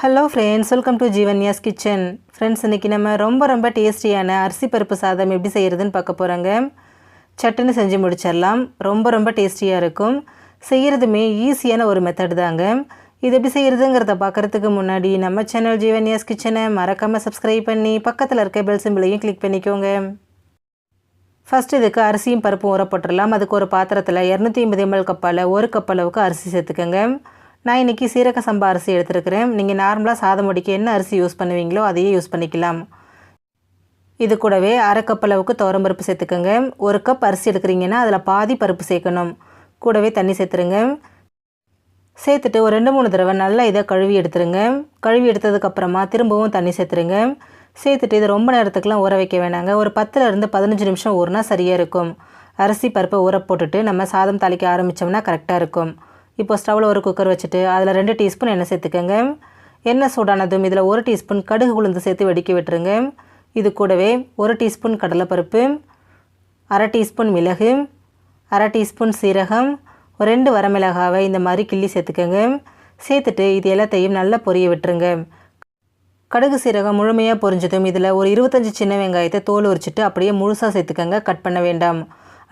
Hello friends welcome to Jeevanya's kitchen friends இன்றைக்கி நம்ம ரொம்ப ரொம்ப டேஸ்டியான அரிசி பருப்பு சாதம் எப்படி செய்கிறதுன்னு பார்க்க போகிறோங்க சட்டுன்னு செஞ்சு முடிச்சிடலாம். ரொம்ப ரொம்ப டேஸ்டியாக இருக்கும். செய்கிறதுமே ஈஸியான ஒரு மெத்தட் தாங்க. இது எப்படி செய்கிறதுங்கிறத பார்க்குறதுக்கு முன்னாடி நம்ம சேனல் ஜீவன்யாஸ் கிச்சனை மறக்காமல் சப்ஸ்கிரைப் பண்ணி பக்கத்தில் இருக்க பெல் சிம்பிளையும் கிளிக் பண்ணிக்கோங்க. ஃபஸ்ட் இதுக்கு அரிசியும் பருப்பும் உரப்பட்டுடலாம் அதுக்கு ஒரு பாத்திரத்தில் இரநூத்தி ஐம்பது எம்எல் கப்பால் ஒரு கப் அளவுக்கு அரிசி சேர்த்துக்கோங்க. நான் இன்றைக்கி சீரக சம்பா அரிசி எடுத்துருக்கிறேன். நீங்கள் நார்மலாக சாதம் முடிக்க என்ன அரிசி யூஸ் பண்ணுவீங்களோ அதையே யூஸ் பண்ணிக்கலாம். இது கூடவே அரை கப் அளவுக்கு துவரம்பருப்பு சேர்த்துக்கோங்க. ஒரு கப் அரிசி எடுக்கிறீங்கன்னா அதில் பாதி பருப்பு சேர்க்கணும். கூடவே தண்ணி சேர்த்துருங்க. சேர்த்துட்டு ஒரு ரெண்டு மூணு தடவை நல்லா இதை கழுவி எடுத்துருங்க. கழுவி எடுத்ததுக்கப்புறமா திரும்பவும் தண்ணி சேர்த்துருங்க. சேர்த்துட்டு இது ரொம்ப நேரத்துக்குலாம் ஊற வைக்க வேணாங்க. ஒரு பத்துலேருந்து பதினஞ்சு நிமிஷம் ஊறினா சரியாக இருக்கும். அரிசி பருப்பை ஊற போட்டுட்டு நம்ம சாதம் தாளிக்க ஆரம்பித்தோம்னா கரெக்டாக இருக்கும். இப்போ ஸ்டவ்வில் ஒரு குக்கர் வச்சுட்டு அதில் ரெண்டு டீஸ்பூன் எண்ணெய் சேர்த்துக்கோங்க. எண்ணெய் சூடானதும் இதில் ஒரு டீஸ்பூன் கடுகு உளுந்து சேர்த்து வெடிக்க விட்டுருங்க. இது கூடவே ஒரு டீஸ்பூன் கடலைப்பருப்பு அரை டீஸ்பூன் மிளகு அரை டீஸ்பூன் சீரகம் ஒரு ரெண்டு வரமிளகாவை இந்த மாதிரி கிள்ளி சேர்த்துக்கோங்க. சேர்த்துட்டு இது எல்லாத்தையும் நல்லா பொரிய விட்டுருங்க. கடுகு சீரகம் முழுமையாக பொரிஞ்சதும் இதில் ஒரு இருபத்தஞ்சி சின்ன வெங்காயத்தை தோல் உரிச்சிட்டு அப்படியே முழுசாக சேர்த்துக்கோங்க. கட் பண்ண வேண்டாம்.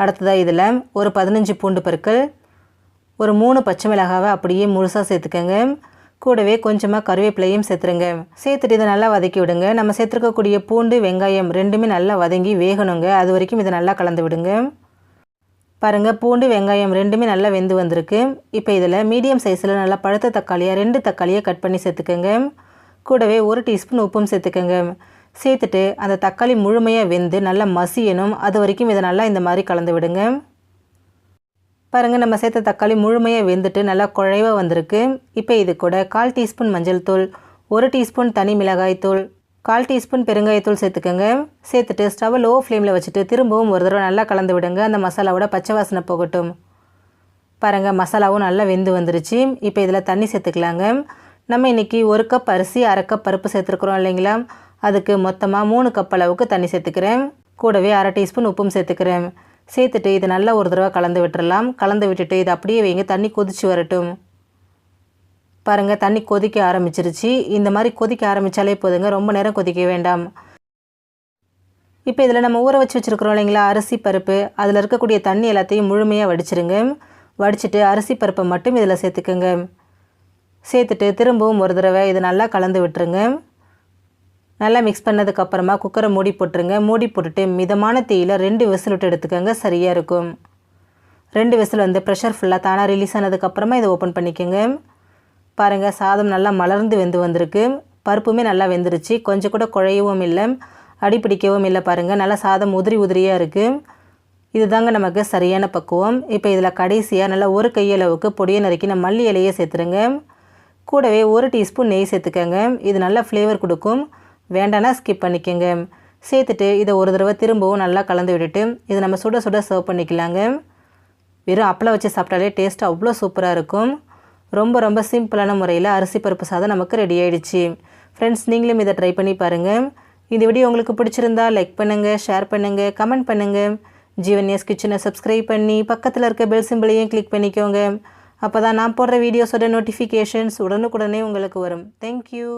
அடுத்ததாக இதில் ஒரு பதினஞ்சு பூண்டு பற்கள் ஒரு மூணு பச்சை மிளகாவை அப்படியே முழுசாக சேர்த்துக்கோங்க. கூடவே கொஞ்சமாக கருவேப்பிலையும் சேர்த்துருங்க. சேர்த்துட்டு இதை நல்லா வதக்கி விடுங்க. நம்ம சேர்த்துருக்கக்கூடிய பூண்டு வெங்காயம் ரெண்டுமே நல்லா வதங்கி வேகணுங்க. அது வரைக்கும் இதை நல்லா கலந்து விடுங்க. பாருங்கள் பூண்டு வெங்காயம் ரெண்டுமே நல்லா வெந்து வந்திருக்கு. இப்போ இதில் மீடியம் சைஸில் நல்லா பழுத்த தக்காளியாக ரெண்டு தக்காளியை கட் பண்ணி சேர்த்துக்கோங்க. கூடவே ஒரு டீஸ்பூன் உப்பும் சேர்த்துக்கோங்க. சேர்த்துட்டு அந்த தக்காளி முழுமையாக வெந்து நல்லா மசியணும். அது வரைக்கும் இதை நல்லா இந்த மாதிரி கலந்து விடுங்க. பாருங்கள் நம்ம சேர்த்த தக்காளி முழுமையாக வெந்துட்டு நல்லா குழைவாக வந்திருக்கு. இப்போ இது கூட கால் டீஸ்பூன் மஞ்சள் தூள் ஒரு டீஸ்பூன் தனி மிளகாய் தூள் கால் டீஸ்பூன் பெருங்காயத்தூள் சேர்த்துக்கோங்க. சேர்த்துட்டு ஸ்டவ் லோ ஃப்ளேமில் வச்சுட்டு திரும்பவும் ஒரு தடவை நல்லா கலந்து விடுங்க. அந்த மசாலாவோட பச்சை வாசனை போகட்டும். பாருங்கள் மசாலாவும் நல்லா வெந்து வந்துருச்சு. இப்போ இதில் தண்ணி சேர்த்துக்கலாங்க. நம்ம இன்றைக்கி ஒரு கப் அரிசி அரை கப் பருப்பு சேர்த்துருக்குறோம் இல்லைங்களா? அதுக்கு மொத்தமாக மூணு கப் அளவுக்கு தண்ணி சேர்த்துக்கிறேன். கூடவே அரை டீஸ்பூன் உப்பும் சேர்த்துக்கிறேன். சேர்த்துட்டு இதை நல்லா ஒரு தடவை கலந்து விட்டுறலாம். கலந்து விட்டுட்டு இதை அப்படியே வைங்க. தண்ணி கொதித்து வரட்டும். பாருங்கள் தண்ணி கொதிக்க ஆரம்பிச்சிருச்சு. இந்த மாதிரி கொதிக்க ஆரம்பித்தாலே போதுங்க. ரொம்ப நேரம் கொதிக்க வேண்டாம். இப்போ இதில் நம்ம ஊற வச்சு வச்சுருக்குறோம் இல்லைங்களா? அரிசி பருப்பு. அதில் இருக்கக்கூடிய தண்ணி எல்லாத்தையும் முழுமையாக வடிச்சிருங்க. வடிச்சிட்டு அரிசி பருப்பை மட்டும் இதில் சேர்த்துக்குங்க. சேர்த்துட்டு திரும்பவும் ஒரு தடவை இதை நல்லா கலந்து விட்டுருங்க. நல்லா மிக்ஸ் பண்ணதுக்கப்புறமா குக்கரை மூடி போட்டுருங்க. மூடி போட்டுட்டு மிதமான தீயில் ரெண்டு விசில் விட்டு எடுத்துக்கோங்க. சரியாக இருக்கும். ரெண்டு விசில் வந்து ப்ரெஷர் ஃபுல்லாக தானாக ரிலீஸ் ஆனதுக்கப்புறமா இதை ஓப்பன் பண்ணிக்கோங்க. பாருங்கள் சாதம் நல்லா மலர்ந்து வெந்து வந்திருக்கு. பருப்புமே நல்லா வெந்துருச்சு. கொஞ்சம் கூட குழையவும் இல்லை. அடி பிடிக்கவும் இல்லை பாருங்கள் நல்லா சாதம் உதிரி உதிரியாக இருக்குது இது தாங்க நமக்கு சரியான பக்குவம். இப்போ இதில் கடைசியாக நல்லா ஒரு கையளவுக்கு பொடியை நறுக்கின மல்லி இலையை சேர்த்துருங்க. கூடவே ஒரு டீஸ்பூன் நெய் சேர்த்துக்கோங்க. இது நல்லா ஃப்ளேவர் கொடுக்கும். வேண்டானா ஸ்கிப் பண்ணிக்கோங்க. சேர்த்துட்டு இதை ஒரு தடவை திரும்பவும் நல்லா கலந்து விட்டுட்டு இதை நம்ம சுட சுட சர்வ் பண்ணிக்கலாங்க. வெறும் அப்பளம் வச்சு சாப்பிட்டாலே டேஸ்ட்டு அவ்வளோ சூப்பராக இருக்கும். ரொம்ப ரொம்ப சிம்பிளான முறையில் அரிசி பருப்பு சாதம் நமக்கு ரெடி ஆகிடுச்சு ஃப்ரெண்ட்ஸ் நீங்களும் இதை ட்ரை பண்ணி பாருங்கள் இந்த வீடியோ உங்களுக்கு பிடிச்சிருந்தா லைக் பண்ணுங்கள் ஷேர் பண்ணுங்கள் கமெண்ட் பண்ணுங்கள் ஜீவன்யாஸ் கிச்சனை சப்ஸ்கிரைப் பண்ணி பக்கத்தில் இருக்க பெல் சிம்பிளையும் கிளிக் பண்ணிக்கோங்க. அப்போ தான் நான் போடுற வீடியோஸோட நோட்டிஃபிகேஷன்ஸ் உடனுக்குடனே உங்களுக்கு வரும். தேங்க்யூ